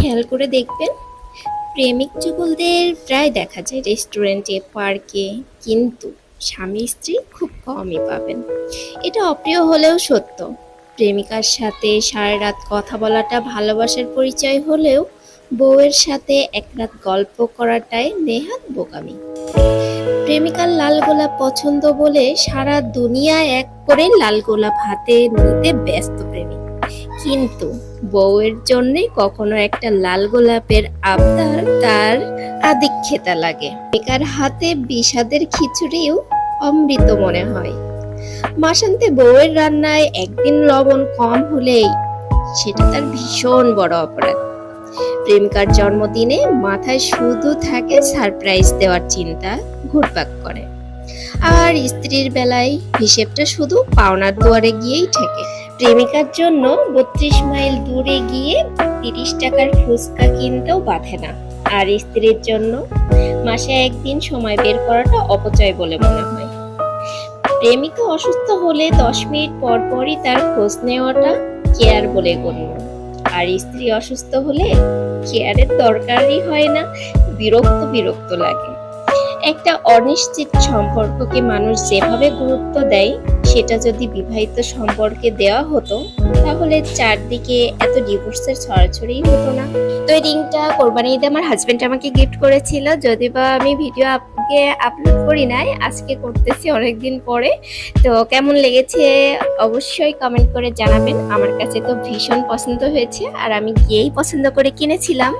খেয়াল করে দেখবেন, প্রেমিক যুগলদের প্রায় দেখা যায় রেস্টুরেন্টে, পার্কে, কিন্তু স্বামী স্ত্রী খুব কমই পাবেন। এটা অপ্রিয় হলেও সত্য। প্রেমিকার সাথে সারা রাত কথা বলাটা ভালোবাসার পরিচয় হলেও বউয়ের সাথে এক রাত গল্প করাটাই নেহাত বোকামি। প্রেমিকার লাল গোলাপ পছন্দ বলে সারা দুনিয়া এক করে লাল গোলাপ হাতে নিতে ব্যস্ত প্রেমিক। কিন্তু বউয়ের জন্য কখনো একটা লাল গোলাপের আবদার তার আদিক্ষেতা লাগে। প্রেমিকার হাতে বিষাদের খিচুড়িও অমৃত মনে হয়। মাসান্তে বউয়ের রান্নায় একদিন লবণ কম হলেই সেটা তার ভীষণ বড় অপরাধ। প্রেমিকার জন্মদিনে মাথায় শুধু থাকে সারপ্রাইজ দেওয়ার চিন্তা ঘুরপাক করে। আর স্ত্রীর বেলায় হিসেবটা শুধু পাওনার দুয়ারে গিয়েই ঠেকে। প্রেমিকার জন্য বত্রিশ মাইল দূরে গিয়ে তিরিশ টাকার ফুচকা কিনতেও বাধে না। আর স্ত্রীর জন্য মাসে একদিন সময় বের করাটা অপচয় বলে মনে হয়। প্রেমিকা অসুস্থ হলে দশ মিনিট পর পরই তার খোঁজ নেওয়াটা কেয়ার বলে গণ্য। আর স্ত্রী অসুস্থ হলে কেয়ারের দরকারই হয় না, বিরক্ত বিরক্ত লাগে। একটা অনিশ্চিত সম্পর্ককে মানুষ যেভাবে গুরুত্ব দেয় সেটা যদি বিবাহিত সম্পর্কে দেওয়া হতো, তাহলে চারদিকে এত ডিভোর্সের ছড়াছড়ি হতো না। তো এই রিংটা কোরবানি ঈদে আমার হাজব্যান্ড আমাকে গিফট করেছিল। যদি বা আমি ভিডিও আপকে আপলোড করি নাই, আজকে করতেছি অনেকদিন পরে। তো কেমন লেগেছে অবশ্যই কমেন্ট করে জানাবেন। আমার কাছে তো ভীষণ পছন্দ হয়েছে, আর আমি গিয়েই পছন্দ করে কিনেছিলাম।